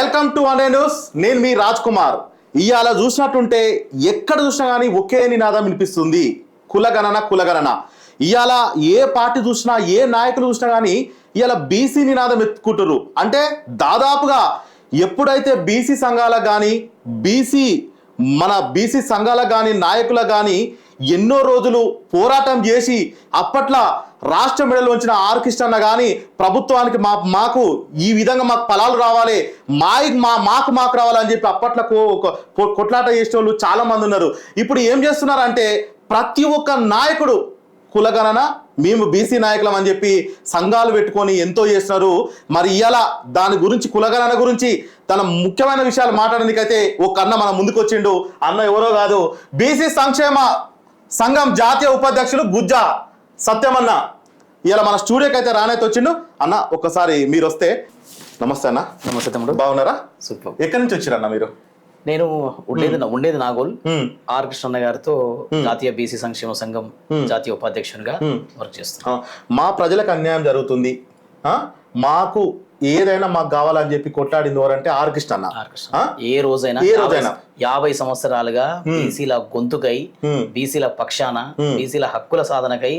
Welcome to అనే news. నేను మీ రాజ్ కుమార్. ఇవాళ చూసినట్టుంటే ఎక్కడ చూసినా కానీ ఒకే నినాదం వినిపిస్తుంది. కులగణన కులగణన. ఇవాళ ఏ పార్టీ చూసినా ఏ నాయకులు చూసినా కానీ ఇవాళ బీసీ నినాదం ఎత్తుకుంటారు అంటే దాదాపుగా ఎప్పుడైతే బీసీ సంఘాలకు కానీ బీసీ మన బీసీ సంఘాలకు కానీ నాయకులకు కానీ ఎన్నో రోజులు పోరాటం చేసి అప్పట్లో రాష్ట్ర మెడలు వచ్చిన ఆర్ కానీ ప్రభుత్వానికి మా మాకు ఈ విధంగా మాకు ఫలాలు రావాలి మా మా మాకు మాకు రావాలని చెప్పి అప్పట్లో కొ- కొట్లాట చేసిన వాళ్ళు చాలామంది ఉన్నారు. ఇప్పుడు ఏం చేస్తున్నారంటే ప్రతి ఒక్క నాయకుడు కులగణన మేము బీసీ నాయకులం అని చెప్పి సంఘాలు పెట్టుకొని ఎంతో చేస్తున్నారు. మరి ఇలా దాని గురించి కులగణన గురించి తన ముఖ్యమైన విషయాలు మాట్లాడడానికైతే ఒక అన్న మన ముందుకు వచ్చిండు అన్న ఎవరో కాదు. బీసీ సంక్షేమ సంఘం జాతీయ ఉపాధ్యక్షులు గుజ్జా సత్యమన్న. ఇవాళ మన స్టూడియోకి అయితే రానైతే వచ్చిండు. అన్న ఒక్కసారి మీరు వస్తే. నమస్తే అన్న. నమస్తే తమ్ముడు. బాగున్నారా? సూపర్. ఎక్కడి నుంచి వచ్చిరన్న మీరు? నేను ఉండేది ఉండేది నాగోల్. ఆర్ కృష్ణన్న గారితో జాతీయ బీసీ సంక్షేమ సంఘం జాతీయ ఉపాధ్యక్షునిగా వర్క్ చేస్తున్నాను. ఆ, మా ప్రజలకు అన్యాయం జరుగుతుంది. ఆ, మాకు ఏదైనా మాకు కావాలని చెప్పి కొట్లాడింది ఎవరంటే ఆర్ కృష్ణ? ఏ రోజైనా ఏ రోజైనా. యాభై సంవత్సరాలుగా బీసీల గొంతుకై. బీసీల పక్షాన బీసీల హక్కుల సాధనకై.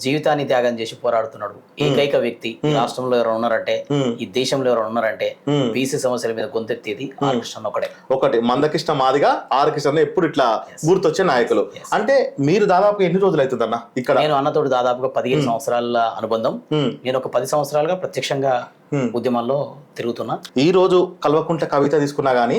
జీవితాన్ని త్యాగం చేసి పోరాడుతున్నాడు. ఏకైక వ్యక్తి ఈ రాష్ట్రంలో ఎవరు ఉన్నారంటే. ఈ దేశంలో ఎవరు ఉన్నారంటే. బీసీ సమస్యల మీద గొంతెత్తేది ఆర్ కృష్ణ ఒకడే ఒకటి మందకృష్ణ మాదిగా ఆర్ కృష్ణ ఎప్పుడు ఇట్లా గుర్తొచ్చే నాయకులు. అంటే మీరు దాదాపు ఎన్ని రోజులు అవుతుందన్న ఇక్కడ? నేను అన్నతోటి దాదాపుగా పదిహేను సంవత్సరాల అనుబంధం. నేను ఒక పది సంవత్సరాలుగా ప్రత్యక్షంగా హ్మ్. ఉద్యమాల్లో తిరుగుతున్నా. ఈ రోజు కల్వకుంట్ల కవిత తీసుకున్నా గానీ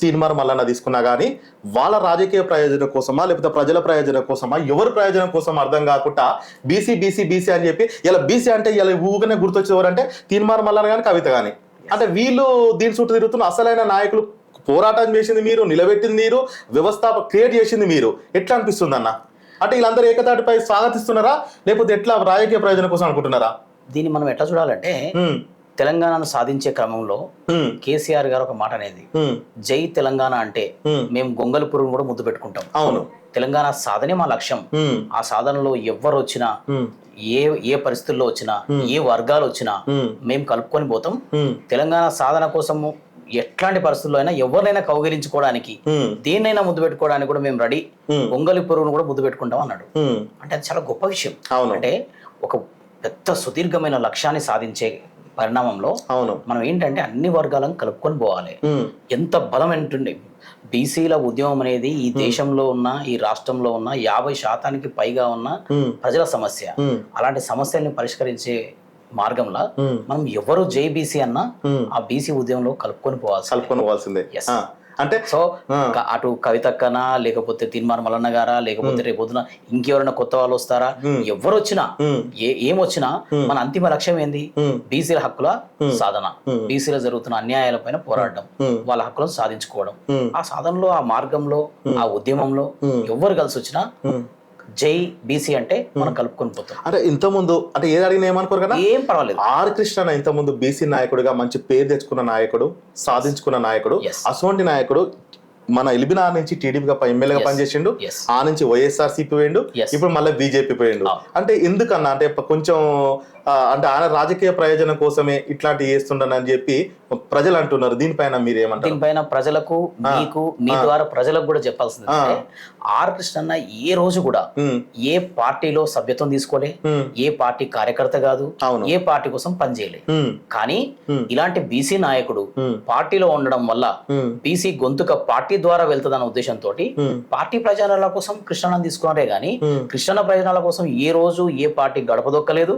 తీన్మార్ మల్లన్న తీసుకున్నా గానీ వాళ్ళ రాజకీయ ప్రయోజనం కోసమా లేకపోతే ప్రజల ప్రయోజనం కోసమా ఎవరి ప్రయోజనం కోసం అర్థం కాకుండా బీసీ బీసీ బీసీ అని చెప్పి ఇలా బీసీ అంటే ఇలా ఊగానే గుర్తొచ్చేది ఎవరంటే తీన్మార్ మల్లన్న కానీ కవిత కానీ అంటే వీళ్ళు దీని చుట్టూ తిరుగుతున్న అసలైన నాయకులు పోరాటం చేసింది మీరు నిలబెట్టింది మీరు వ్యవస్థ క్రియేట్ చేసింది మీరు. ఎట్లా అనిపిస్తుంది అన్న? అంటే వీళ్ళందరూ ఏకతాటిపై స్వాగతిస్తున్నారా లేకపోతే ఎట్లా రాజకీయ ప్రయోజనం కోసం అనుకుంటున్నారా? దీన్ని మనం ఎట్లా చూడాలంటే తెలంగాణను సాధించే క్రమంలో కేసీఆర్ గారు ఒక మాట అనేది జై తెలంగాణ అంటే. మేము గొంగలి పురుగును కూడా ముద్దు పెట్టుకుంటాం. అవును. తెలంగాణ సాధనే మా లక్ష్యం. ఆ సాధనలో ఎవ్వరు వచ్చినా ఏ ఏ పరిస్థితుల్లో వచ్చినా ఏ వర్గాలు వచ్చినా మేము కలుపుకొని పోతాం. తెలంగాణ సాధన కోసము ఎట్లాంటి పరిస్థితుల్లో అయినా ఎవరినైనా కౌగిలించుకోవడానికి దేన్నైనా ముద్దు పెట్టుకోవడానికి కూడా మేము రెడీ. గొంగలి పురుగును కూడా ముద్దు పెట్టుకుంటాం అన్నాడు. అంటే అది చాలా గొప్ప విషయం. అవును. అంటే ఒక పెద్ద సుదీర్ఘమైన లక్ష్యాన్ని సాధించే పరిణామంలో అవును. మనం ఏంటంటే అన్ని వర్గాలను కలుపుకొని పోవాలి. ఎంత బలం ఏంటండి. బీసీల ఉద్యమం అనేది ఈ దేశంలో ఉన్న ఈ రాష్ట్రంలో ఉన్న యాభై శాతానికి పైగా ఉన్న ప్రజల సమస్య. అలాంటి సమస్యల్ని పరిష్కరించే మార్గంలో మనం ఎవరు జై బీసీ అన్నా. ఆ బీసీ ఉద్యమంలో కలుపుకొని పోవాల్సి కలుపుకొని పోవాల్సిందే. అంటే సో అటు కవితక్కనా లేకపోతే తిన్మార్ మల్లన్న గారా లేకపోతే రేపు పొద్దున ఇంకెవరైనా కొత్త వాళ్ళు వస్తారా? ఎవరు వచ్చినా ఏ ఏమొచ్చినా మన అంతిమ లక్ష్యం ఏంది? బీసీల హక్కుల సాధన. బీసీలో జరుగుతున్న అన్యాయాలపైన పోరాడడం. Hmm. వాళ్ళ హక్కులను సాధించుకోవడం. ఆ సాధనలో ఆ మార్గంలో ఆ ఉద్యమంలో ఎవ్వరు కలిసి వచ్చినా. జై బీసీ అంటే మనం కలుపుకొని పోతాం అంటే ఇంత ముందు అంటే ఏది అడిగిన ఏమనుకోరు కదా ఏం పర్వాలేదు ఆర్ కృష్ణ ఇంత ముందు బీసీ నాయకుడిగా మంచి పేరు తెచ్చుకున్న నాయకుడు సాధించుకున్న నాయకుడు. అటువంటి నాయకుడు మన ఎలిబినార్ నుంచి టీడీపీగా ఎమ్మెల్యేగా. పనిచేసిండు. ఆ నుంచి వైఎస్ఆర్ సిపి పోయిండు. ఇప్పుడు మళ్ళీ బీజేపీ పోయిండు అవును. అంటే ఎందుకన్నా అంటే కొంచెం అంటే ఆయన రాజకీయ ప్రయోజనం కోసమే ఇట్లాంటి చేస్తుండని చెప్పి ప్రజలు అంటున్నారు దీనిపైన మీరు ఏమంటారు దీనిపైన ప్రజలకు మీకు మీ ద్వారా ప్రజలకు కూడా చెప్పాల్సింది ఆర్ కృష్ణన్న ఏ రోజు కూడా ఏ పార్టీలో సభ్యత్వం తీసుకోలే ఏ పార్టీ కార్యకర్త కాదు. ఏ పార్టీ కోసం పనిచేయలే కానీ. ఇలాంటి బీసీ నాయకుడు. పార్టీలో ఉండడం వల్ల బీసీ గొంతుక పార్టీ ద్వారా వెళ్తుందన్న ఉద్దేశంతో. పార్టీ ప్రయోజనాల కోసం కృష్ణన్న తీసుకున్నారే గాని. కృష్ణన్న ప్రయోజనాల కోసం ఏ రోజు ఏ పార్టీ గడపదొక్కలేదు.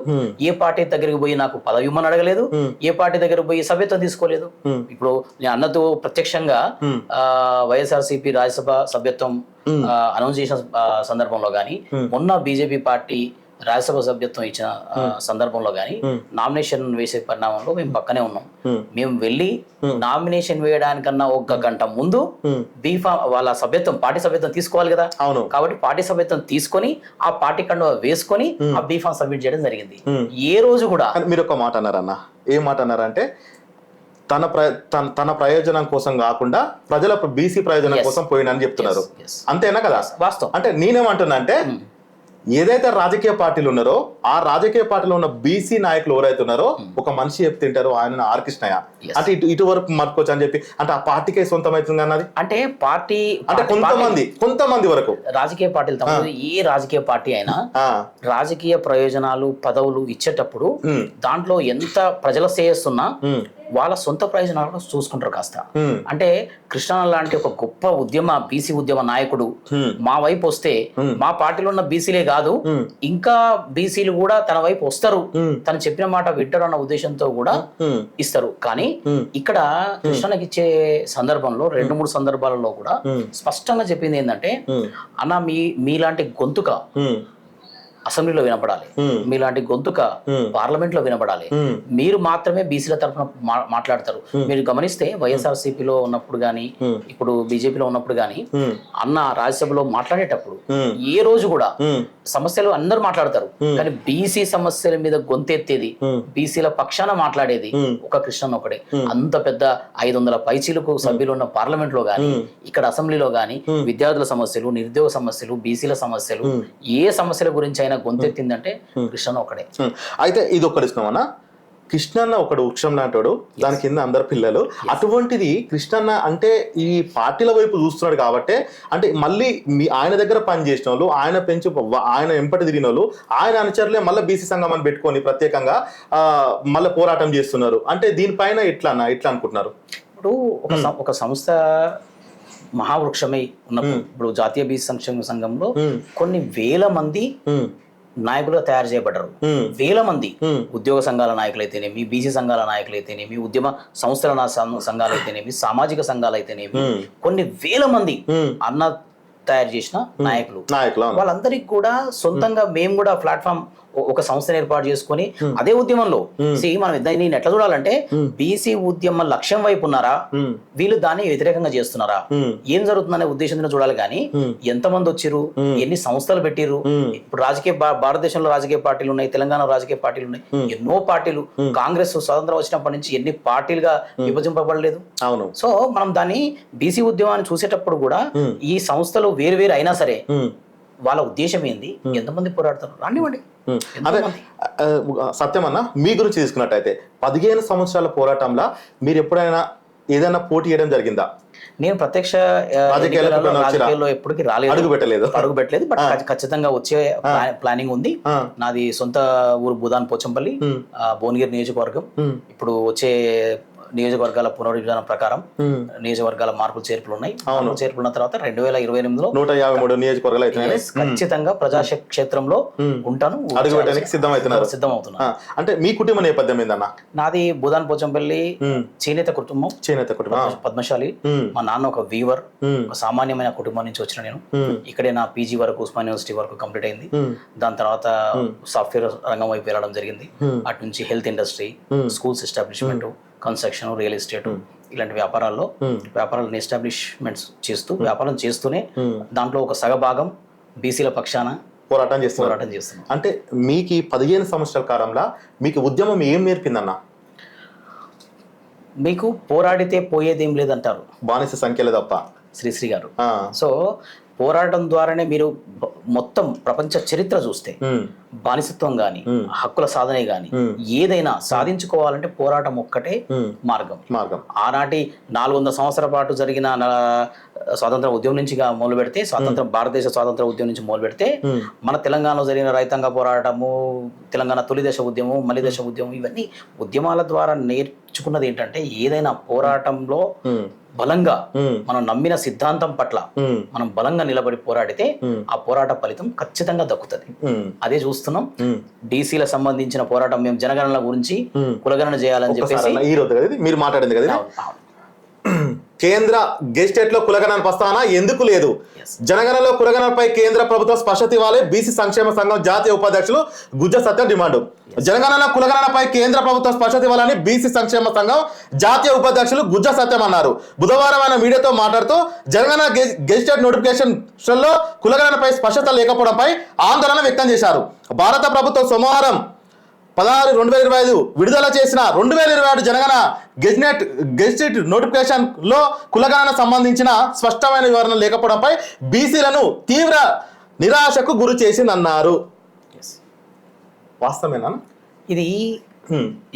ఏ పార్టీ దగ్గరికి పోయి నాకు పదవి ఇమ్మని అడగలేదు. ఏ పార్టీ దగ్గర పోయి సభ్యత్వం తీసుకోలేదు Hmm. ఇప్పుడు నేను అన్నతో ప్రత్యక్షంగా. వైఎస్ఆర్సీపీ రాజ్యసభ సభ్యత్వం అనౌన్స్ చేసిన సందర్భంలో కానీ మొన్న బీజేపీ పార్టీ రాజ్యసభ సభ్యత్వం ఇచ్చిన సందర్భంలో కానీ నామినేషన్ వేసే పరిణామంలో మేము పక్కనే ఉన్నాం. మేము. వెళ్ళి నామినేషన్ వేయడానికన్నా ఒక గంట ముందు Hmm. బీఫా వాళ్ళ సభ్యత్వం పార్టీ సభ్యత్వం తీసుకోవాలి కదా. అవును. కాబట్టి పార్టీ సభ్యత్వం తీసుకొని ఆ పార్టీ కండువ వేసుకొని ఆ బీఫామ్ సబ్మిట్ చేయడం జరిగింది. ఏ రోజు కూడా మీరు ఒక మాట అన్నారన్న. ఏం మాట అన్నారంటే తన ప్ర తన తన ప్రయోజనం కోసం కాకుండా ప్రజల బీసీ ప్రయోజనం. కోసం పోయినని చెప్తున్నారు. అంతేనా కదా? వాస్తవం. అంటే నేనేమంటున్నా అంటే ఏదైతే రాజకీయ పార్టీలు ఉన్నారో ఆ రాజకీయ పార్టీలో ఉన్న బీసీ నాయకులు ఎవరైతే ఉన్నారో ఒక మనిషి చెప్తుంటారో ఆయన ఆర్ కృష్ణయ్య Yes. అంటే ఇటు ఇటు వరకు మట్టుకోవచ్చు అని చెప్పి అంటే ఆ పార్టీకే సొంతమవుతుంది అన్నది? అంటే పార్టీ అంటే కొంతమంది కొంతమంది వరకు. రాజకీయ పార్టీలు తప్పదు. ఏ రాజకీయ పార్టీ అయినా రాజకీయ ప్రయోజనాలు పదవులు ఇచ్చేటప్పుడు దాంట్లో ఎంత ప్రజల శ్రేయస్సున్నా వాళ్ళ సొంత ప్రయోజనాలు కూడా చూసుకుంటారు కాస్త అంటే కృష్ణ లాంటి ఒక గొప్ప ఉద్యమ బీసీ ఉద్యమ నాయకుడు. మా వైపు వస్తే మా పార్టీలో ఉన్న బీసీలే కాదు. ఇంకా బీసీలు కూడా తన వైపు వస్తారు. తను చెప్పిన మాట వింటారు అన్న ఉద్దేశంతో కూడా ఇస్తారు కానీ. ఇక్కడ కృష్ణకి ఇచ్చే సందర్భంలో రెండు మూడు సందర్భాలలో కూడా. స్పష్టంగా చెప్పింది ఏంటంటే అన్న మీ మీలాంటి గొంతుక అసెంబ్లీలో వినపడాలి. మీలాంటి గొంతుక. పార్లమెంట్లో వినపడాలి. మీరు మాత్రమే బీసీల తరఫున మాట్లాడతారు. మీరు గమనిస్తే వైఎస్ఆర్లో ఉన్నప్పుడు గానీ. ఇప్పుడు బీజేపీలో ఉన్నప్పుడు గానీ అన్న రాజ్యసభలో మాట్లాడేటప్పుడు ఏ రోజు కూడా సమస్యలు అందరూ మాట్లాడతారు. కానీ బీసీ సమస్యల మీద గొంతెత్తేది. బీసీల పక్షాన మాట్లాడేది. ఒక కృష్ణన్ ఒకడే అంత పెద్ద ఐదు వందల పైచీలకు సభ్యులు ఉన్న పార్లమెంట్లో గానీ ఇక్కడ అసెంబ్లీలో గానీ విద్యార్థుల సమస్యలు నిరుద్యోగ సమస్యలు బీసీల సమస్యలు ఏ సమస్యల గురించి అయినా గొంతెత్తిందంటే కృష్ణన్ ఒకడే. అయితే ఇది ఒక్కటి ఇస్తున్నామన్న కృష్ణన్న ఒకడు వృక్షం లాంటోడు దాని కింద అందరు పిల్లలు. అటువంటిది కృష్ణన్న అంటే ఈ పార్టీల వైపు చూస్తున్నాడు కాబట్టి అంటే మళ్ళీ మీ ఆయన దగ్గర పని చేసిన వాళ్ళు ఆయన పెంచు ఆయన ఎంపటి తిరిగిన వాళ్ళు ఆయన అనుచరులే మళ్ళీ బీసీ సంఘం అని పెట్టుకొని ప్రత్యేకంగా ఆ, మళ్ళీ పోరాటం చేస్తున్నారు. అంటే దీనిపైన ఎట్లా అన్న ఎట్లా అనుకుంటున్నారు? ఇప్పుడు ఒక ఒక సంస్థ మహావృక్షమై ఉన్నప్పుడు ఇప్పుడు జాతీయ బీసీ సంక్షేమ సంఘంలో కొన్ని వేల మంది నాయకులుగా తయారు చేయబడ్డారు. వేల మంది ఉద్యోగ సంఘాల నాయకులైతేనేమి బీసీ సంఘాల నాయకులైతేనేమి ఉద్యమ సంస్థల సంఘాలైతేనేమి సామాజిక సంఘాలైతేనేమి ఉమ్, కొన్ని వేల మంది. అన్న తయారు చేసిన నాయకులు. వాళ్ళందరికీ కూడా సొంతంగా మేము కూడా ప్లాట్ఫామ్ ఒక సంస్థను ఏర్పాటు చేసుకొని అదే ఉద్యమంలో see, మనం దాన్ని ఎట్లా చూడాలంటే బీసీ ఉద్యమ లక్ష్యం వైపు ఉన్నారా? వీళ్ళు దాన్ని వ్యతిరేకంగా చేస్తున్నారా? ఏం జరుగుతుందనే ఉద్దేశంతో చూడాలి కానీ ఎంతమంది వచ్చిర్రు? ఎన్ని సంస్థలు పెట్టిర్రు? ఉమ్. ఇప్పుడు రాజకీయ భారతదేశంలో రాజకీయ పార్టీలు ఉన్నాయి తెలంగాణ రాజకీయ పార్టీలు ఉన్నాయి. ఎన్నో పార్టీలు. కాంగ్రెస్ స్వతంత్రం వచ్చినప్పటి నుంచి ఎన్ని పార్టీలుగా విభజింపబడలేదు. అవును. సో మనం దాన్ని బీసీ ఉద్యమాన్ని చూసేటప్పుడు కూడా ఈ సంస్థలు వేరు వేరు అయినా సరే. వాళ్ళ ఉద్దేశం ఏంది? ఎంతమంది పోరాడతారు రానివ్వండి. అదే సత్యం అన్న మీ గురించి తీసుకున్నట్టయితే పదిహేను సంవత్సరాల పోరాటంలో మీరు ఎప్పుడైనా ఏదైనా పోటీ చేయడం జరిగిందా? నేను ప్రత్యక్ష? రాజకీయాల్లో ఎప్పటికీ రాలేదు. అడుగు పెట్టలేదు. అడుగు పెట్టలేదు బట్ ఖచ్చితంగా వచ్చే ప్లా- ప్లానింగ్ ఉంది. నాది సొంత ఊరు భూదాన్ పోచంపల్లి భువనగిరి నియోజకవర్గం. ఇప్పుడు వచ్చే నియోజకవర్గాల పునర్విభజన ప్రకారం. నియోజకవర్గాల మార్పులు చేర్పులు ఉన్నాయి మార్పులు చేర్పులు ఉన్న తర్వాత రెండు వేల ఇరవై ఎనిమిదిలో నూట యాభై మూడు నియోజకవర్గాలు ఖచ్చితంగా ప్రజా క్షేత్రంలో ఉంటాను. అడుగు పెట్టడానికి సిద్ధం అవుతున్నా ఆ, అంటే మీ కుటుంబ నేపథ్యం ఏందన్న? నాది భూదాన్ పోచంపల్లి చేనేత కుటుంబం. చేనేత కుటుంబం. పద్మశాలి. మా నాన్న ఒక వీవర్. ఒక సామాన్యమైన కుటుంబం నుంచి వచ్చిన నేను. ఇక్కడే నా పీజీ వరకు ఉస్మాన్ యూనివర్సిటీ వరకు కంప్లీట్ అయింది. దాని తర్వాత సాఫ్ట్వేర్ రంగం వైపు వెళ్ళడం జరిగింది. అటు నుంచి health industry. Schools establishment construction real estate ఇలాంటి వ్యాపారాల్లో. వ్యాపారాలను ఎస్టాబ్లిష్మెంట్స్ చేస్తూ వ్యాపారం చేస్తూనే. దాంట్లో ఒక సగభాగం బీసీల పక్షాన పోరాటం చేస్తున్నారు. పోరాటం చేస్తున్నాం అంటే మీకు ఈ పదిహేను సంవత్సరాల కాలంలో మీకు ఉద్యమం ఏం నేర్పిందన్న? మీకు పోరాడితే పోయేదేం లేదంటారు. బానిస సంఖ్యలు తప్ప. శ్రీశ్రీ గారు. సో పోరాటం ద్వారానే మీరు మొత్తం ప్రపంచ చరిత్ర చూస్తే బానిసత్వం Hmm. హక్కుల సాధనే కానీ Hmm. ఏదైనా సాధించుకోవాలంటే పోరాటం ఒక్కటే మార్గం. మార్గం. ఆనాటి నాలుగు వందల సంవత్సరాల పాటు జరిగిన స్వాతంత్ర ఉద్యమం నుంచి మొదలు పెడితే స్వాతంత్ర భారతదేశ స్వాతంత్ర ఉద్యమం నుంచి మొదలు పెడితే మన తెలంగాణలో జరిగిన రైతాంగ పోరాటము తెలంగాణ తొలి దశ ఉద్యమం మలి దశ ఉద్యమం ఇవన్నీ ఉద్యమాల ద్వారా నేర్చుకున్నది ఏంటంటే ఏదైనా పోరాటంలో బలంగా మనం నమ్మిన సిద్ధాంతం పట్ల మనం బలంగా నిలబడి పోరాడితే ఆ పోరాట ఫలితం ఖచ్చితంగా దక్కుతుంది. అదే చూస్తున్నాం. డీసీల సంబంధించిన పోరాటం మేము జనగణన గురించి. కులగణన చేయాలని చెప్పేసి? మీరు మాట్లాడింది కదా. కేంద్ర గెస్టేట్లో కులగణన ప్రస్తావన ఎందుకు లేదు? Yes. జనగణనలో కులగణనపై కేంద్ర ప్రభుత్వం స్పష్టత ఇవ్వాలి. బీసీ సంక్షేమ సంఘం జాతీయ ఉపాధ్యక్షులు గుజ్జ సత్యం డిమాండ్. జనగణన కులగణనపై కేంద్ర ప్రభుత్వం స్పష్టత ఇవ్వాలని బీసీ సంక్షేమ సంఘం జాతీయ ఉపాధ్యక్షులు గుజ్జ సత్యం అన్నారు. బుధవారం ఆయన మీడియాతో మాట్లాడుతూ జనగణన గె- గెజిటెడ్ నోటిఫికేషన్లో కులగణనపై స్పష్టత లేకపోవడంపై ఆందోళన వ్యక్తం చేశారు. భారత ప్రభుత్వం సోమవారం పదహారు రెండు వేల ఇరవై ఐదు విడుదల చేసిన రెండు వేల ఇరవై ఆరు జనగణ గెజినెట్ గెజిటెడ్ నోటిఫికేషన్లో కులగణన సంబంధించిన స్పష్టమైన వివరణ లేకపోవడంపై బీసీలను తీవ్ర నిరాశకు గురి చేసిందన్నారు. వాస్తవేనా ఇది.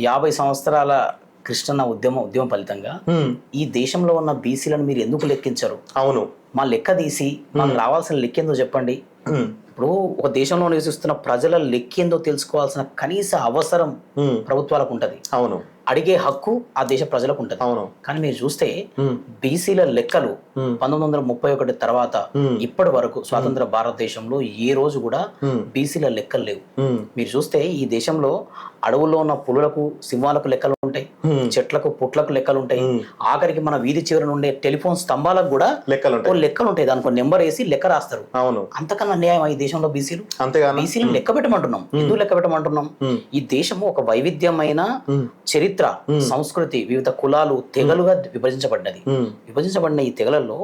యాభై సంవత్సరాల కృష్ణన్న ఉద్యమ ఉద్యమ ఫలితంగా. ఈ దేశంలో ఉన్న బీసీలను మీరు ఎందుకు లెక్కించరు? అవును. మా లెక్క తీసి మాకు రావాల్సిన లెక్కేందో చెప్పండి. ఇప్పుడు ఒక దేశంలో నివసిస్తున్న ప్రజల లెక్కేందో తెలుసుకోవాల్సిన కనీస అవసరం. ప్రభుత్వాలకు ఉంటది అవును అడిగే హక్కు ఆ దేశ ప్రజలకు ఉంటది అవును కానీ మీరు చూస్తే. బీసీల లెక్కలు. పంతొమ్మిది వందల ముప్పై ఒకటి తర్వాత. ఇప్పటి వరకు స్వాతంత్ర భారతదేశంలో ఏ రోజు కూడా. బీసీల లెక్కలు లేవు. మీరు చూస్తే ఈ దేశంలో అడవుల్లో ఉన్న పులులకు సింహాలకు లెక్కలు ఉంటాయి. చెట్లకు పుట్లకు లెక్కలు ఉంటాయి. ఆఖరికి మన వీధి చివరన ఉండే టెలిఫోన్ స్తంభాలకు కూడా లెక్కలు ఉంటాయి లెక్కలు ఉంటాయి దానికి నెంబర్ వేసి లెక్క రాస్తారు. అవును. అంతకన్నా అన్యాయం ఈ దేశంలో బీసీలు? అంతేగాని? బీసీలను లెక్క పెట్టమంటున్నాం. ఎందుకు లెక్క పెట్టమంటున్నాం. ఈ దేశము ఒక వైవిధ్యమైన. చరిత్ర సంస్కృతి వివిధ కులాలు తెగలుగా విభజించబడినది హ్మ్. విభజించబడిన ఈ తెగలలో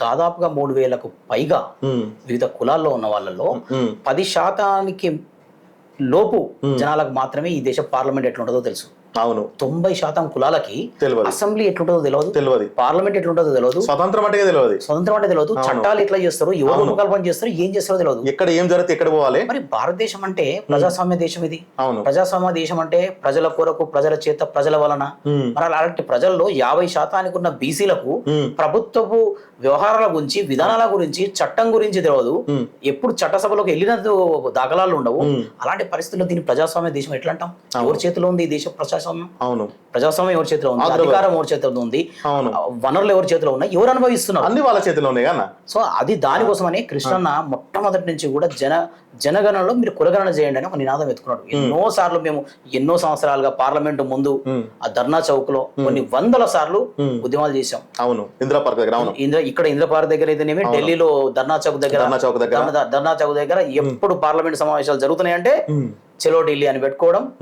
దాదాపుగా మూడు వేలకు పైగా. వివిధ కులాల్లో ఉన్న వాళ్ళలో. పది శాతానికి లోపు జనాలకు మాత్రమే ఈ దేశ పార్లమెంట్ ఎట్లుంటుందో తెలుసు. అవును. తొంభై శాతం కులాలకి తెలియదు అసెంబ్లీ ఎట్లుంటుందో తెలియదు తెలియదు పార్లమెంట్ ఎట్లుంటుందో తెలియదు స్వతంత్రం అంటే తెలియదు స్వతంత్రం అంటే తెలియదు చట్టాలు ఎట్లా చేస్తారు ఎవరు రూపకల్పన చేస్తారు ఏం చేస్తారో తెలియదు ఎక్కడ ఏం జరిగితే ఎక్కడ పోవాలి? మరి భారతదేశం అంటే ప్రజాస్వామ్య దేశం ఇది. అవును. ప్రజాస్వామ్య దేశం అంటే ప్రజల కొరకు ప్రజల చేత ప్రజల వలన. మరి అలాంటి ప్రజల్లో యాభై శాతానికి ఉన్న బీసీలకు. ప్రభుత్వపు వ్యవహారాల గురించి విధానాల గురించి చట్టం గురించి తెలియదు. ఎప్పుడు చట్టసభలోకి వెళ్ళిన దాఖలాలు ఉండవు. అలాంటి పరిస్థితుల్లో దీని ప్రజాస్వామ్య దేశం ఎట్లా అంటాం ఎవరి చేతిలో ఉంది ఈ దేశ ప్రజాస్వామ్యం? అవును. ప్రజాస్వామ్యం ఎవరి చేతిలో ఉంది. అధికారం ఎవరి చేతిలో ఉంది? అవును. వనరులు ఎవరి చేతిలో ఉన్నాయి? ఎవరు అనుభవిస్తున్నారు? అన్ని వాళ్ళ చేతిలో ఉన్నాయి కన్నా సో అది దానికోసమని కృష్ణన్న మొట్టమొదటి నుంచి కూడా జన జనగణనలో మీరు కులగణన చేయండి అని ఒక నినాదం ఎత్తుకున్నాడు. ఎన్నో సార్లు మేము ఎన్నో సంవత్సరాలుగా పార్లమెంటు ముందు. ఆ ధర్నా చౌక్లో కొన్ని వందల సార్లు. ఉద్యమాలు చేశాం. అవును. ఇందిరా పార్క్ దగ్గర అవును. ఇంద్ర ఇక్కడ ఇంద్రపార దగ్గర అయితేనేమి ఢిల్లీలో ధర్నా చౌక్ దగ్గర ధర్నా చౌక్ దగ్గర. ధర్నా- చౌక్ దగ్గర ఎప్పుడు పార్లమెంట్ సమావేశాలు జరుగుతున్నాయంటే. చెలో ఢిల్లీ అని పెట్టుకోవడం.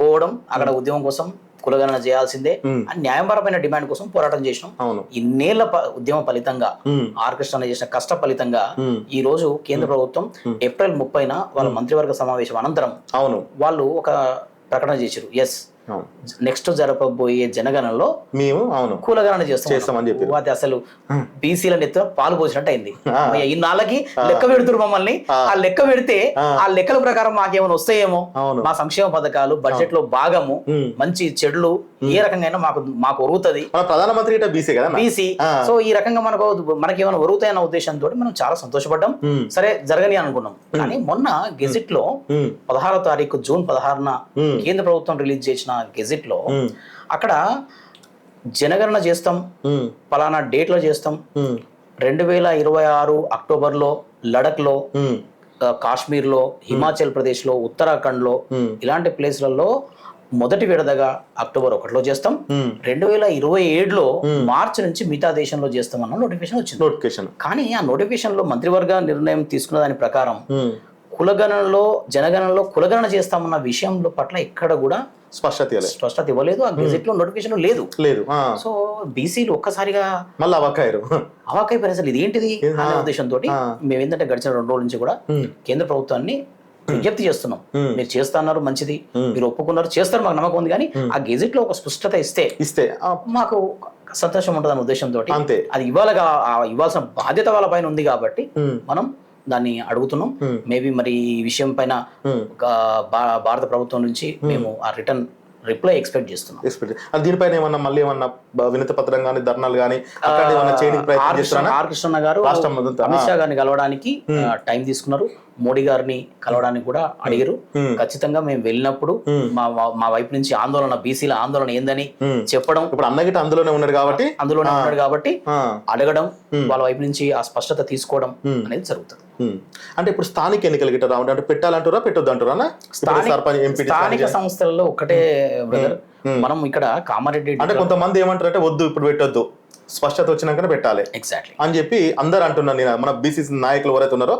పోవడం అక్కడ ఉద్యమం కోసం కులగణన చేయాల్సిందే. అని న్యాయపరమైన డిమాండ్ కోసం పోరాటం చేసినాం. అవును. ఇన్నేళ్ళ ఉద్యమ ఫలితంగా హ్మ్. ఆర్ కృష్ణ చేసిన కష్ట ఫలితంగా. ఈ రోజు కేంద్ర ప్రభుత్వం ఏప్రిల్ ముప్పైన వాళ్ళ మంత్రివర్గ సమావేశం అనంతరం అవును. వాళ్ళు ఒక ప్రకటన చేశారు ఎస్ నెక్స్ట్ జరపబోయే జనగణనలో మేము అవును. కులగణన చేస్తాం. చేస్తామని చెప్పారు. అది అసలు బీసీల నెత్తిన పాలు పోసినట్టు అయింది. ఇన్నాళ్ళకి లెక్క పెడుతున్నారు మమ్మల్ని. ఆ. లెక్క పెడితే ఆ. లెక్కల ప్రకారం మాకేమైనా వస్తాయేమో? అవును. మా సంక్షేమ పథకాలు బడ్జెట్లో భాగము. మంచి చెడులు ఏ రకంగా మాకు మాకు ఒరుగుతుంది ప్రధానమంత్రి బీసీ కదా బీసీ. సో ఈ రకంగా మనకు మనకి ఏమైనా ఒరుగుతాయన్న ఉద్దేశంతో మనం చాలా సంతోషపడ్డాం. సరే జరగని అనుకున్నాం కానీ మొన్న గెజిట్లో. పదహారో తారీఖు జూన్ పదహారున. కేంద్ర ప్రభుత్వం రిలీజ్ చేసిన గెజిట్లో. అక్కడ జనగణన చేస్తాం. పలానా డేట్లో చేస్తాం హ్మ్. రెండు వేల ఇరవై ఆరు అక్టోబర్లో లడఖ్లో హ్మ్. ఆ, కాశ్మీర్లో హిమాచల్ ప్రదేశ్లో ఉత్తరాఖండ్లో హ్మ్. ఇలాంటి ప్లేస్లలో మొదటి విడదగా అక్టోబర్ ఒకటిలో చేస్తాం. రెండు వేల ఇరవై ఏడులో మార్చి నుంచి మిగతా దేశంలో చేస్తామన్న నోటిఫికేషన్ వచ్చింది. నోటిఫికేషన్. కానీ ఆ నోటిఫికేషన్లో మంత్రివర్గ నిర్ణయం తీసుకున్న దాని ప్రకారం. కులగణనలో జనగణనలో కులగణన చేస్తామన్న విషయంలో పట్ల ఎక్కడ కూడా స్పష్టత స్పష్టత ఇవ్వలేదు. ఆ గెజెట్లో నోటిఫికేషన్ లేదు. లేదు. సో బీసీలు ఒక్కసారిగా మళ్ళీ అవకాయరు. అవాకైపోయిన అసలు ఇదేంటిది? అనే ఉద్దేశంతో. మేము ఏంటంటే గడిచిన రెండు రోజుల నుంచి కూడా. కేంద్ర ప్రభుత్వాన్ని విజ్ఞప్తి చేస్తున్నాం. మీరు చేస్తున్నారు మంచిది. మీరు ఒప్పుకున్నారు చేస్తారు మాకు నమ్మకం ఉంది కానీ ఆ గెజెట్లో ఒక స్పష్టత ఇస్తే ఇస్తే మాకు సంతోషం ఉంటుంది అనే ఉద్దేశంతో అంతే. అది ఆ ఇవ్వాల్సిన బాధ్యత వాళ్ళ పైన ఉంది కాబట్టి. మనం దాన్ని అడుగుతున్నాం. మేబీ మరి ఈ విషయం పైన భారత ప్రభుత్వం నుంచి మేము ఆ రిటర్న్ రిప్లై ఎక్స్పెక్ట్ చేస్తున్నాం. ఎక్స్పెక్ట్ అది దీనిపైన ఏమన్నా మళ్ళీ ఏమన్నా వినతి పత్రం కానీ ధర్నాలు కానీ ఆర్ కృష్ణ- గారు అమిత్ షా గారిని కలవడానికి టైం తీసుకున్నారు. మోడీ గారిని కలవడానికి కూడా అడిగారు. ఖచ్చితంగా మేము వెళ్ళినప్పుడు. మా మా- వైపు నుంచి ఆందోళన బీసీల ఆందోళన ఏందని. చెప్పడం. ఇప్పుడు అన్నగిట అందులోనే ఉన్నారు కాబట్టి అందులోనే ఉన్నాడు కాబట్టి అడగడం వాళ్ళ వైపు నుంచి ఆ స్పష్టత తీసుకోవడం. అనేది జరుగుతుంది. అంటే ఇప్పుడు స్థానిక ఎన్నికలు గిట్ట రావండి అంటే పెట్టాలంటారా పెట్టొద్దు అంటారా స్థానిక- సంస్థలలో ఒకటే బ్రదర్. మనం ఇక్కడ కామారెడ్డి అంటే కొంతమంది ఏమంటారు అంటే వద్దు ఇప్పుడు పెట్టొద్దు. స్పష్టత వచ్చినాకనే పెట్టాలి. ఎగ్జాక్ట్లీ అని చెప్పి అందరు అంటున్నారు. నేను మన బీసీసీ నాయకులు ఎవరైతే ఉన్నారో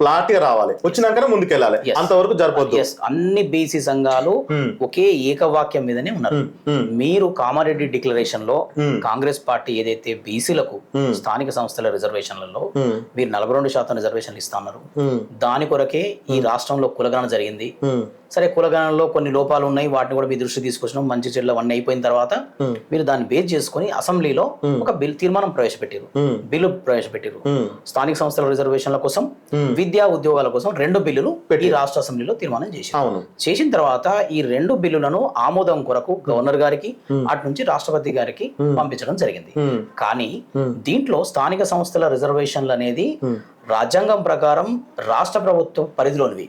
ప్లాట్గా రావాలి వచ్చినాకనే ముందుకెళ్ళాలి. అంతవరకు జరపొద్దు అన్ని బీసీ సంఘాలు Hmm. ఒకే ఏకవాక్యం మీదనే ఉన్నారు హ్మ్. హ్మ్. మీరు కామారెడ్డి డిక్లరేషన్లో Hmm. కాంగ్రెస్ పార్టీ ఏదైతే బీసీలకు Hmm. స్థానిక సంస్థల రిజర్వేషన్లలో. మీరు నలభై రెండు శాతం రిజర్వేషన్లు ఇస్తున్నారు హ్మ్. దాని కొరకే ఈ రాష్ట్రంలో కులగణన జరిగింది. సరే కులగణనలో కొన్ని లోపాలు ఉన్నాయి వాటిని కూడా మీ దృష్టి తీసుకొచ్చినాం మంచి చెడులు అవన్నీ అయిపోయిన తర్వాత మీరు దాన్ని బేస్ చేసుకొని అసెంబ్లీలో ఒక బిల్ తీర్మానం ప్రవేశపెట్టారు బిల్లు ప్రవేశపెట్టారు స్థానిక సంస్థల రిజర్వేషన్ల కోసం విద్యా ఉద్యోగాల కోసం రెండు బిల్లులు ఈ రాష్ట్ర అసెంబ్లీలో తీర్మానం చేశారు. చేసిన తర్వాత ఈ రెండు బిల్లులను ఆమోదం కొరకు గవర్నర్ గారికి అటు నుంచి రాష్ట్రపతి గారికి పంపించడం జరిగింది. కానీ దీంట్లో స్థానిక సంస్థల రిజర్వేషన్లు అనేది రాజ్యాంగం ప్రకారం రాష్ట్ర ప్రభుత్వం పరిధిలోనివి.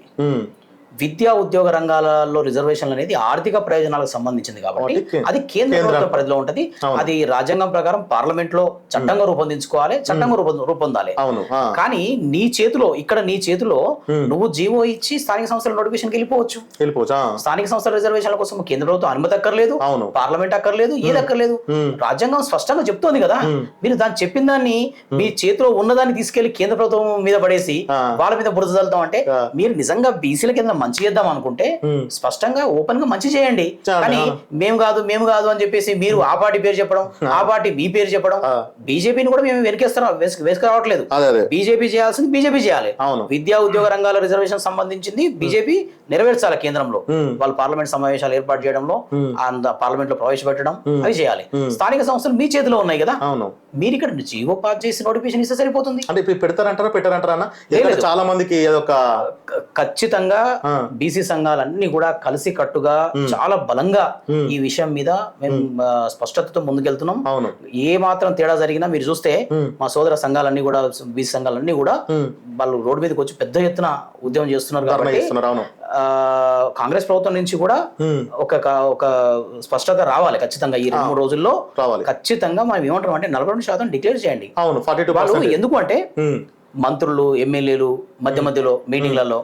విద్యా ఉద్యోగ రంగాలలో రిజర్వేషన్లు అనేది ఆర్థిక ప్రయోజనాలకు సంబంధించింది కాబట్టి అది కేంద్ర ప్రభుత్వ పరిధిలో ఉంటది. అది రాజ్యాంగం ప్రకారం పార్లమెంట్లో చట్టంగా రూపొందించుకోవాలి చట్టంగా రూపొంద- రూపొందాలి. కానీ నీ చేతిలో ఇక్కడ నీ చేతిలో నువ్వు జీవో ఇచ్చి స్థానిక సంస్థల నోటిఫికేషన్కి వెళ్ళిపోవచ్చు. వెళ్ళిపోవచ్చు స్థానిక సంస్థల రిజర్వేషన్ల కోసం కేంద్ర ప్రభుత్వం అనుమతి అక్కర్లేదు అవును. పార్లమెంట్ అక్కర్లేదు ఏది అక్కర్లేదు. రాజ్యాంగం స్పష్టంగా చెప్తోంది కదా. మీరు దాన్ని చెప్పిన దాన్ని మీ చేతిలో ఉన్నదాన్ని తీసుకెళ్ళి కేంద్ర ప్రభుత్వం మీద పడేసి. వాళ్ళ మీద బురద అంటే. మీరు నిజంగా బీసీల కింద మంచి చేద్దాం అనుకుంటే స్పష్టంగా ఓపెన్గా మంచి చేయండి. కానీ మేము కాదు మేము కాదు అని చెప్పేసి మీరు ఆ పార్టీ పేరు చెప్పడం ఆ. పార్టీ మీ పేరు చెప్పడం. బీజేపీని కూడా మేము వెనకేస్తారా? వేసుకురావట్లేదు. అదే బీజేపీ చేయాల్సింది బీజేపీ చేయాలి. అవును. విద్యా ఉద్యోగ రంగాల రిజర్వేషన్ సంబంధించింది బీజేపీ నెరవేర్చాలి కేంద్రంలో. వాళ్ళు పార్లమెంట్ సమావేశాలు ఏర్పాటు చేయడంలో. అంద పార్లమెంట్లో ప్రవేశపెట్టడం అవి చేయాలి. స్థానిక సంస్థలు మీ చేతిలో ఉన్నాయి కదా? అవును. మీరు ఇక్కడ జీవో పాస్ చేసి నోటిఫికేషన్ ఇస్తే సరిపోతుంది. అంటే ఇప్పుడు పెడతారంటారా పెట్టారంటారా చాలా మందికి క- ఖచ్చితంగా. బీసీ సంఘాలన్నీ కూడా కలిసి కట్టుగా చాలా బలంగా ఈ విషయం మీద మేము స్పష్టతతో ముందుకెళ్తున్నాం. అవును. ఏ మాత్రం తేడా జరిగినా మీరు చూస్తే. మా. సోదర సంఘాలన్నీ కూడా బీసీ సంఘాలన్నీ కూడా వాళ్ళు రోడ్డు మీదకి వచ్చి పెద్ద ఎత్తున ఉద్యమం చేస్తున్నారు కాబట్టి కాంగ్రెస్ ప్రభుత్వం నుంచి కూడా ఒక ఒక స్పష్టత రావాలి ఖచ్చితంగా ఈ రెండు మూడు రోజుల్లో. రావాలి. ఖచ్చితంగా మనం ఏమంటాం అంటే నలభై రెండు శాతం డిక్లేర్ చేయండి. అవును ఎందుకు అంటే మంత్రులు ఎమ్మెల్యేలు మధ్య మధ్యలో మీటింగ్లలో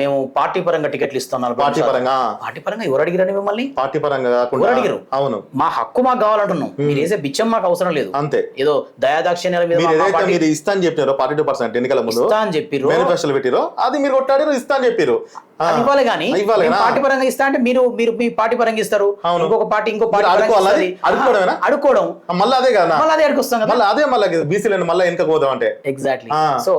మేము. పార్టీ పరంగా టికెట్లు ఇస్తాం నలభై పార్టీ. పరంగా? పార్టీ పరంగా ఎవరు అడిగిరండి మిమ్మల్ని? పార్టీ పరంగా ఎవరు అడిగారు? అవును. మా హక్కు మాకు కావాలంటున్నాం. మీరు వేసే బిచ్చం మాకు అవసరం లేదు. అంతే. ఏదో దయాదాక్షిణ్యాల మీద మీరు పార్టీ ఇస్తా అని చెప్పారో ఫార్టీ టూ పర్సెంట్ ఎన్నికల ముందు ఇస్తా అని చెప్పిర్రు. మేనిఫెస్టోలు పెట్టిరో అది మీరు కొట్టాడిరు ఇస్తా అని చెప్పారు ఇవ్వాలి కానీ? పార్టీ పరంగా ఇస్తా అంటే మీరు మీరు మీ పార్టీ పరంగా ఇస్తారు. ఇంకొక పార్టీ ఇంకో పార్టీ? అడుక్కోవడం. మళ్ళీ అదే కదా? మళ్ళీ అదే అడిగి వస్తాం కదా? మళ్ళీ అదే మళ్ళీ బీసీలను మళ్ళీ వెనక పోదాం అంటే. ఎగ్జాక్ట్లీ. సో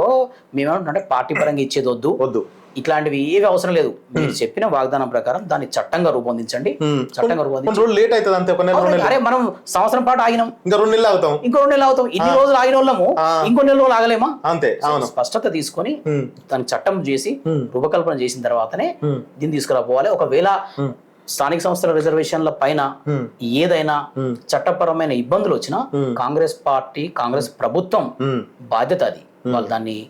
మేమేమంటే పార్టీ పరంగా ఇచ్చేది వద్దు. వద్దు. ఇట్లాంటివి ఏవి అవసరం లేదు. మీరు చెప్పిన వాగ్దానం ప్రకారం దాన్ని చట్టంగా రూపొందించండి. చట్టంగా రూపొందించి కొన్ని రోజులు లేట్ అవుతుంది అంతే ఒక నెల అరే మనం సంవత్సరం పాటు ఆగినాం. ఇంకా రెండు నెలలు అవుతాం ఇంకో రెండు నెలలు అవుతాం ఇన్ని రోజులు ఆగిన వాళ్ళము. ఇంకో నెల రోజులు ఆగలేమా? అంతే అవును. స్పష్టత తీసుకొని దాన్ని చట్టం చేసి రూపకల్పన చేసిన తర్వాతనే దీన్ని తీసుకురాపోవాలి ఒకవేళ. స్థానిక సంస్థల రిజర్వేషన్ల పైన ఏదైనా చట్టపరమైన ఇబ్బందులు వచ్చినా. కాంగ్రెస్ పార్టీ కాంగ్రెస్ ప్రభుత్వం బాధ్యత అది. వాళ్ళు దాన్ని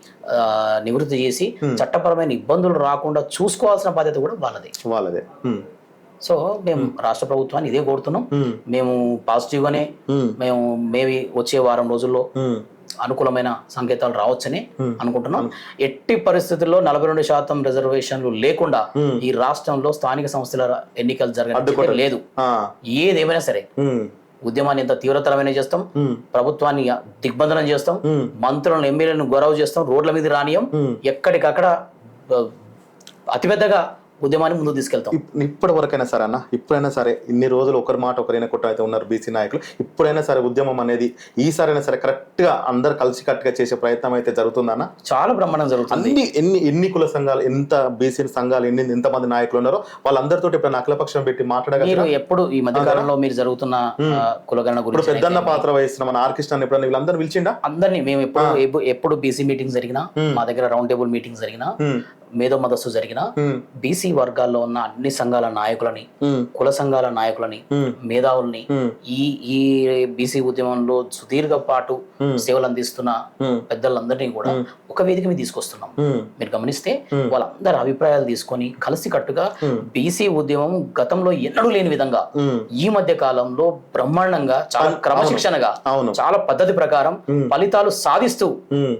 నివృత్తి చేసి చట్టపరమైన ఇబ్బందులు రాకుండా చూసుకోవాల్సిన బాధ్యత కూడా వాళ్ళది. వాళ్ళదే. సో మేము రాష్ట్ర ప్రభుత్వాన్ని ఇదే కోరుతున్నాం. మేము. పాజిటివ్ గానే మేము. మేబీ వచ్చే వారం రోజుల్లో అనుకూలమైన సంకేతాలు రావచ్చని. అనుకుంటున్నాం. ఎట్టి పరిస్థితుల్లో నలభై రెండు శాతం రిజర్వేషన్లు లేకుండా. ఈ రాష్ట్రంలో స్థానిక సంస్థల ఎన్నికలు జరగడం. లేదు. ఏదేమైనా సరే. ఉద్యమాన్ని ఎంత తీవ్రతరమైన చేస్తాం? ప్రభుత్వాన్ని దిగ్బంధనం చేస్తాం. మంత్రులను ఎమ్మెల్యేలను గొడవ చేస్తాం రోడ్ల మీద రానియం. ఎక్కడికక్కడ అతిపెద్దగా ఉద్యమాన్ని ముందుకు తీసుకెళ్తాం. ఇప్- ఇప్పటి వరకైనా సరే అన్న ఇప్పుడైనా సరే ఇన్ని రోజులు ఒకరి మాట ఒకరైనా కొట్ట అయితే ఉన్నారు బీసీ నాయకులు. ఇప్పుడైనా సరే ఉద్యమం అనేది ఈసారైనా సరే కరెక్ట్గా అందరు కలిసి కట్టుగా చేసే ప్రయత్నం అయితే జరుగుతుందన్న చాలా బ్రహ్మాండం జరుగుతుంది. అన్ని ఎన్ని ఎన్ని కుల సంఘాలు ఎంత బీసీ సంఘాలు ఎన్ని ఎంతమంది నాయకులు ఉన్నారో వాళ్ళందరితో ఇప్పుడు అఖిలపక్షం పెట్టి మాట్లాడగలరా? ఎప్పుడు ఈ మధ్య కాలంలో మీరు జరుగుతున్న కులగణన ఇప్పుడు గురించి పెద్దన్న పాత్ర వహిస్తున్న మన ఆర్కిష్ణ ఎప్పుడన్నా వీళ్ళందరూ పిలిచిండా? అందరినీ మేము ఎప్పుడు ఎప్పు- ఎప్పుడు బీసీ మీటింగ్ జరిగినా మా దగ్గర రౌండ్ టేబుల్ మీటింగ్ జరిగినా మేధో మదస్సు జరిగినా బీసీ వర్గాల్లో ఉన్న అన్ని సంఘాల నాయకులని కుల సంఘాల నాయకులని మేధావుల్ని ఈ ఈ బీసీ ఉద్యమంలో సుదీర్ఘ పాటు. సేవలు అందిస్తున్న పెద్దలందరినీ కూడా ఒక వేదిక మీద తీసుకొస్తున్నాం. మీరు గమనిస్తే. వాళ్ళందరి అభిప్రాయాలు తీసుకొని కలిసి కట్టుగా. బీసీ ఉద్యమం గతంలో ఎన్నడూ లేని విధంగా ఈ మధ్య కాలంలో బ్రహ్మాండంగా చాలా క్రమశిక్షణగా చాలా పద్ధతి ప్రకారం. ఫలితాలు సాధిస్తూ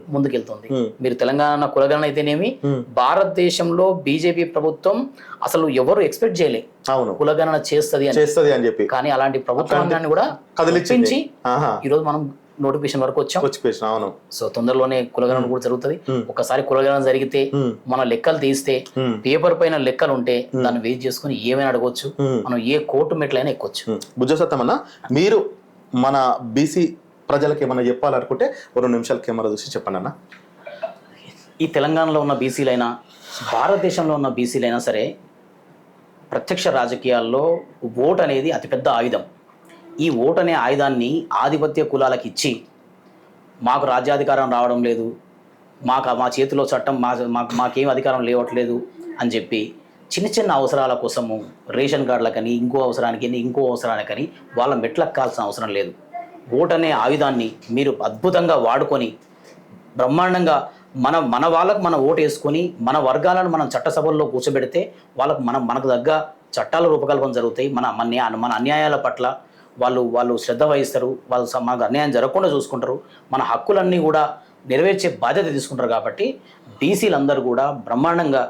ముందుకెళ్తుంది. మీరు తెలంగాణ కులగణన అయితేనేమి Hmm. భారతదేశంలో బీజేపీ ప్రభుత్వం అసలు ఎవరు ఎక్స్పెక్ట్ చేయలే. అవును. కులగణన చేస్తది అని. చేస్తది అని చెప్పి. కానీ అలాంటి ప్రభుత్వాన్ని కూడా ఆహా. ఈరోజు మనం నోటిఫికేషన్ వరకు వచ్చాం. అవును. సో తొందరలోనే కులగణన కూడా జరుగుతుంది. Hmm. ఒకసారి కులగణన జరిగితే ఉమ్, మన లెక్కలు తీస్తే పేపర్ పైన లెక్కలు ఉంటే దాన్ని వెయిట్ చేసుకుని ఏమైనా అడగవచ్చు. మనం ఏ కోర్టు మెట్లైనా ఎక్కొచ్చు. బుజ్జసత్తమన్న మీరు మన బీసీ ప్రజలకు ఏమన్నా చెప్పాలనుకుంటే రెండు నిమిషాలు కెమెరా చూసి చెప్పండి అన్న. ఈ తెలంగాణలో ఉన్న బీసీలైనా భారతదేశంలో ఉన్న బీసీలైనా సరే ప్రత్యక్ష రాజకీయాల్లో ఓట్ అనేది అతిపెద్ద ఆయుధం. ఈ ఓట్ అనే ఆయుధాన్ని ఆధిపత్య కులాలకు ఇచ్చి మాకు రాజ్యాధికారం రావడం లేదు మాకు మా చేతిలో చట్టం మా మాకు మాకేం అధికారం లేవట్లేదు అని చెప్పి చిన్న చిన్న అవసరాల కోసము రేషన్ కార్డులకని ఇంకో అవసరానికి ఇంకో అవసరానికని వాళ్ళ మెట్లెక్కాల్సిన అవసరం లేదు. ఓట్ అనే ఆయుధాన్ని మీరు అద్భుతంగా వాడుకొని బ్రహ్మాండంగా మన మన వాళ్ళకు మనం ఓటు వేసుకొని మన వర్గాలను మనం చట్టసభల్లో కూర్చోబెడితే వాళ్ళకు మనం మనకు తగ్గ చట్టాల రూపకల్పన జరుగుతాయి. మన మన మన అన్యాయాల పట్ల వాళ్ళు వాళ్ళు శ్రద్ధ వహిస్తారు. వాళ్ళు మనకు అన్యాయం జరగకుండా చూసుకుంటారు. మన హక్కులన్నీ కూడా నెరవేర్చే బాధ్యత తీసుకుంటారు కాబట్టి బీసీలందరూ కూడా బ్రహ్మాండంగా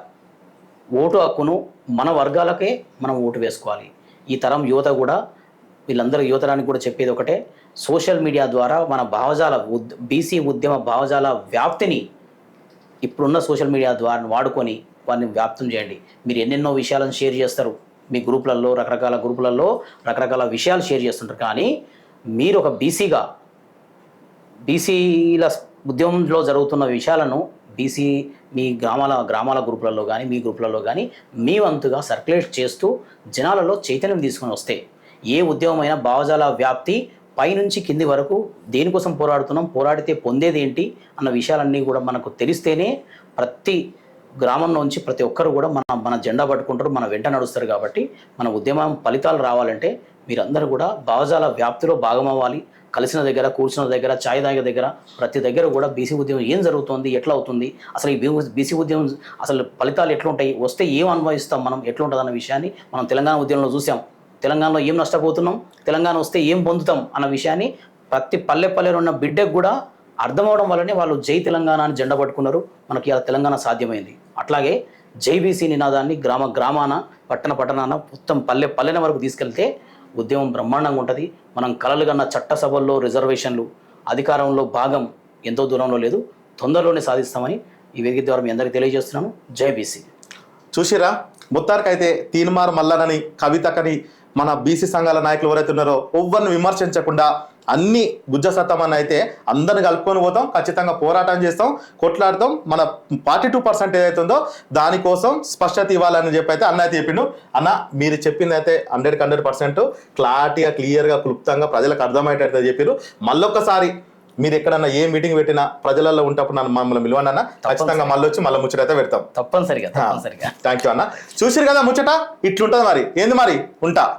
ఓటు హక్కును మన వర్గాలకే మనం ఓటు వేసుకోవాలి. ఈ తరం యువత కూడా వీళ్ళందరూ యువతరానికి కూడా చెప్పేది ఒకటే. సోషల్ మీడియా ద్వారా మన భావజాల ఉద్ బీసీ ఉద్యమ భావజాల వ్యాప్తిని ఇప్పుడున్న సోషల్ మీడియా ద్వారా వాడుకొని వారిని వ్యాప్తం చేయండి. మీరు ఎన్నెన్నో విషయాలను షేర్ చేస్తారు. మీ గ్రూపులలో రకరకాల గ్రూపులలో రకరకాల విషయాలు షేర్ చేస్తుంటారు. కానీ మీరు ఒక బీసీగా బీసీల ఉద్యమంలో జరుగుతున్న విషయాలను బీసీ మీ గ్రామాల గ్రామాల గ్రూపులలో కానీ మీ గ్రూపులలో కానీ మీ వంతుగా సర్క్యులేట్ చేస్తూ జనాలలో చైతన్యం తీసుకొని వస్తే ఏ ఉద్యమమైనా భావజాల వ్యాప్తి పైనుంచి కింది వరకు దేనికోసం పోరాడుతున్నాం పోరాడితే పొందేది ఏంటి అన్న విషయాలన్నీ కూడా మనకు తెలిస్తేనే ప్రతి గ్రామం నుంచి ప్రతి ఒక్కరు కూడా మన మన జెండా పట్టుకుంటారు మన వెంట నడుస్తారు కాబట్టి మన ఉద్యమం ఫలితాలు రావాలంటే మీరందరూ కూడా భావజాల వ్యాప్తిలో భాగమవ్వాలి. కలిసిన దగ్గర కూర్చున్న దగ్గర ఛాయ్ తాగే దగ్గర ప్రతి దగ్గర కూడా బీసీ ఉద్యమం ఏం జరుగుతుంది ఎట్లా అవుతుంది అసలు ఈ బీసీ ఉద్యమం అసలు ఫలితాలు ఎట్లుంటాయి వస్తే ఏం అనుభవిస్తాం మనం ఎట్లుంటుంది అన్న విషయాన్ని మనం తెలంగాణ ఉద్యమంలో చూసాం. తెలంగాణలో ఏం నష్టపోతున్నాం? తెలంగాణ వస్తే ఏం పొందుతాం? అన్న విషయాన్ని ప్రతి పల్లె పల్లెలో ఉన్న బిడ్డకు కూడా అర్థమవడం వల్లనే వాళ్ళు జై తెలంగాణ అని జెండా పట్టుకున్నారు. మనకి ఇలా తెలంగాణ సాధ్యమైంది. అట్లాగే జైబీసీ నినాదాన్ని గ్రామ గ్రామాన పట్టణ పట్టణాన మొత్తం పల్లె పల్లెన వరకు తీసుకెళ్తే ఉద్యమం బ్రహ్మాండంగా ఉంటుంది. మనం కలలు కన్న చట్టసభల్లో రిజర్వేషన్లు అధికారంలో భాగం ఎంతో దూరంలో లేదు. తొందరలోనే సాధిస్తామని ఈ వేదిక ద్వారా మీ అందరికీ తెలియజేస్తున్నాను. జైబీసీ చూసిరా? మొత్తానికైతే తీన్మార్ మల్లనని కవితకని మన బీసీ సంఘాల నాయకులు ఎవరైతే ఉన్నారో ఎవ్వరిని విమర్శించకుండా అన్ని గుజ్జసత్తమని అయితే అందరిని కలుపుకొని పోతాం ఖచ్చితంగా పోరాటం చేస్తాం కొట్లాడతాం. మన ఫార్టీ టూ పర్సెంట్ ఏదైతే ఉందో దానికోసం స్పష్టత ఇవ్వాలని చెప్పి అయితే అన్న అయితే చెప్పిండు. అన్న మీరు చెప్పింది అయితే హండ్రెడ్కి హండ్రెడ్ పర్సెంట్ క్లారిటీగా క్లియర్గా క్లుప్తంగా ప్రజలకు అర్థమయ్యేటట్టు చెప్పారు. మళ్ళొక్కసారి మీరు ఎక్కడన్నా ఏ మీటింగ్ పెట్టినా ప్రజలలో ఉంటప్పుడు నన్ను మమ్మల్ని పిలవండి అన్న. ఖచ్చితంగా మళ్ళీ వచ్చి మళ్ళీ ముచ్చటైతే పెడతాం. తప్పనిసరిగా తప్పనిసరిగా. థ్యాంక్ యూ అన్న. చూసిరు కదా ముచ్చట? ఇట్లుంటది మరి. ఏంది మరి? ఉంటా.